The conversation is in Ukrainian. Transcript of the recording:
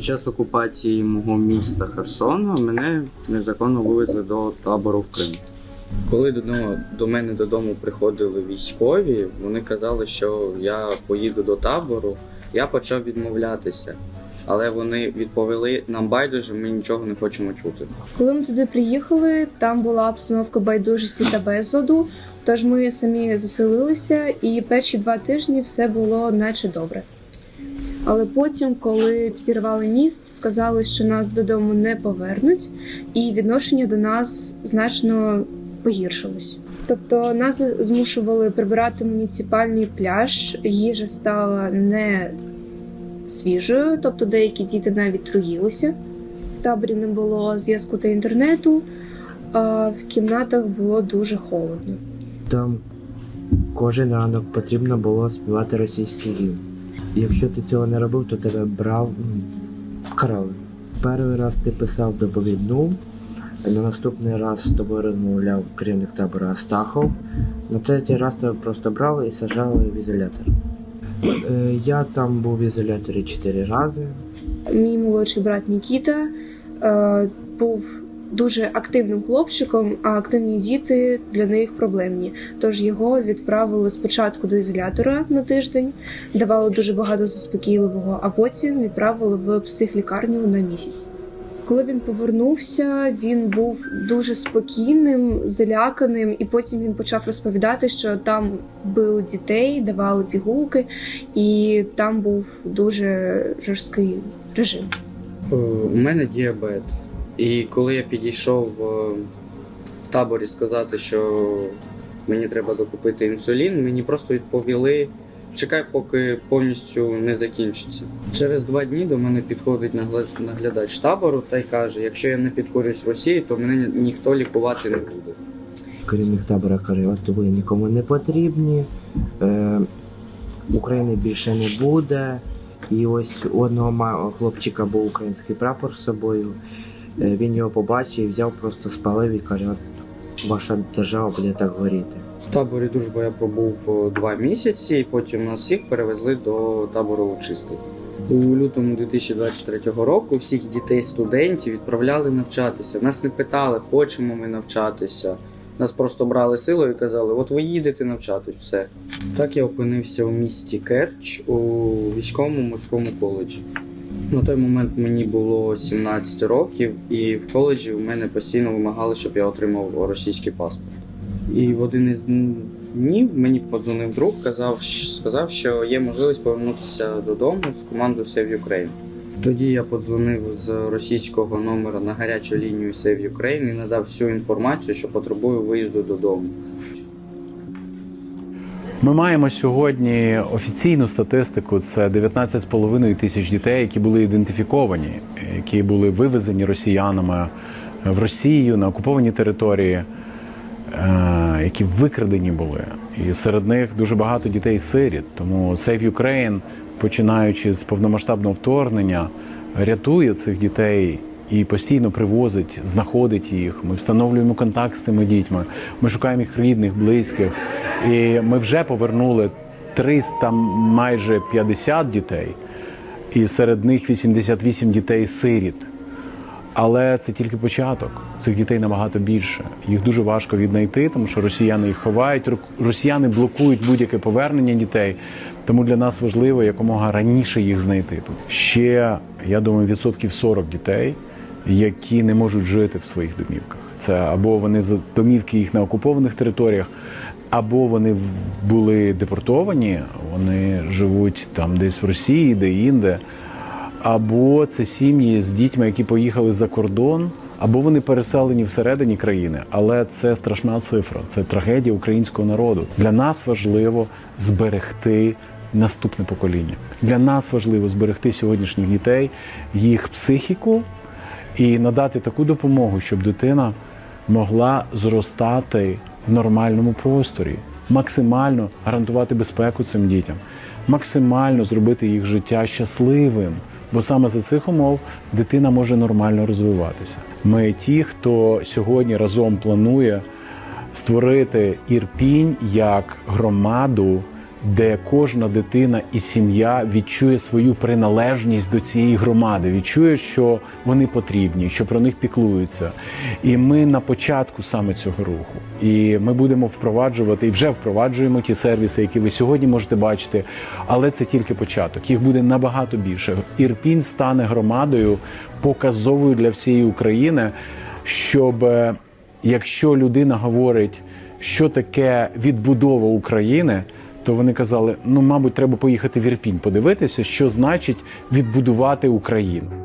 час окупації мого міста Херсона мене незаконно вивезли до табору в Крим. Коли додому, до мене додому приходили військові, вони казали, що я поїду до табору. Я почав відмовлятися, але вони відповіли нам байдуже, ми нічого не хочемо чути. Коли ми туди приїхали, там була обстановка байдужості та безладу. Тож ми самі заселилися, і перші два тижні все було наче добре. Але потім, коли підірвали міст, сказали, що нас додому не повернуть, і відношення до нас значно погіршилось. Тобто нас змушували прибирати муніципальний пляж, їжа стала не свіжою, тобто деякі діти навіть труїлися. В таборі не було зв'язку та інтернету, а в кімнатах було дуже холодно. Там кожен ранок потрібно було співати російський гімн. Якщо ти цього не робив, то тебе брав, карали. Перший раз ти писав доповідну, на наступний раз з тобою розмовляв керівник табору Астахов, на третій раз тебе просто брали і сажали в ізолятор. Е, Я там був в ізоляторі чотири рази. Мій молодший брат Нікіта е, був дуже активним хлопчиком, а активні діти для них проблемні. Тож його відправили спочатку до ізолятора на тиждень, давали дуже багато заспокійливого, а потім відправили в психлікарню на місяць. Коли він повернувся, він був дуже спокійним, заляканим, і потім він почав розповідати, що там били дітей, давали пігулки, і там був дуже жорсткий режим. Е, У мене діабет. І коли я підійшов е, в таборі сказати, що мені треба докупити інсулін, мені просто відповіли: чекай, поки повністю не закінчиться. Через два дні до мене підходить наглядач табору та й каже: якщо я не підкорюсь Росії, то мене ніхто лікувати не буде. Керівник табора каже, от ви нікому не потрібні, е, України більше не буде. І ось у одного хлопчика був український прапор з собою. Е, він його побачив, взяв, просто спалив і каже, ваша держава буде так горіти. В таборі дружба я пробув е, два місяці, і потім нас всіх перевезли до табору чистий. У лютому 2023 року всіх дітей студентів відправляли навчатися. Нас не питали, хочемо ми навчатися. Нас просто брали силою і казали, от ви їдете навчатись, все. Так я опинився у місті Керч у військовому морському коледжі. На той момент мені було 17 років, і в коледжі у мене постійно вимагали, щоб я отримав російський паспорт. І в один із днів мені подзвонив друг, казав, сказав, що є можливість повернутися додому з командою Save Ukraine. Тоді я подзвонив з російського номера на гарячу лінію Save Ukraine і надав всю інформацію, що потребую виїзду додому. Ми маємо сьогодні офіційну статистику: це 19,5 тисяч дітей, які були ідентифіковані, які були вивезені росіянами в Росію на окуповані території, е, які викрадені були. І серед них дуже багато дітей-сиріт. Тому Save Ukraine, починаючи з повномасштабного вторгнення, рятує цих дітей і постійно привозить, знаходить їх. Ми встановлюємо контакт з цими дітьми. Ми шукаємо їх рідних, близьких. І ми вже повернули 300, майже 50 дітей, і серед них 88 дітей сиріт. Але це тільки початок. Цих дітей набагато більше. Їх дуже важко віднайти, тому що росіяни їх ховають. Росіяни блокують будь-яке повернення дітей. Тому для нас важливо якомога раніше їх знайти тут. Ще я думаю, відсотків 40 дітей, які не можуть жити в своїх домівках. Це або вони за домівки їх на окупованих територіях, або вони були депортовані, вони живуть там десь в Росії, де інде або це сім'ї з дітьми, які поїхали за кордон, або вони переселені всередині країни. Але це страшна цифра, це трагедія українського народу. Для нас важливо зберегти наступне покоління. Для нас важливо зберегти сьогоднішніх дітей, їх психіку і надати таку допомогу, щоб дитина могла зростати в нормальному просторі, максимально гарантувати безпеку цим дітям, максимально зробити їх життя щасливим. Бо саме за цих умов дитина може нормально розвиватися. Ми ті, хто сьогодні разом планує створити Ірпінь як громаду, де кожна дитина і сім'я відчує свою приналежність до цієї громади, відчує, що вони потрібні, що про них піклуються. І ми на початку саме цього руху. І ми будемо впроваджувати і вже впроваджуємо ті сервіси, які ви сьогодні можете бачити. Але це тільки початок. Їх буде набагато більше. Ірпінь стане громадою показовою для всієї України, щоб е, якщо людина говорить, що таке відбудова України. То вони казали: ну, мабуть, треба поїхати в Ірпінь, подивитися, що значить відбудувати Україну.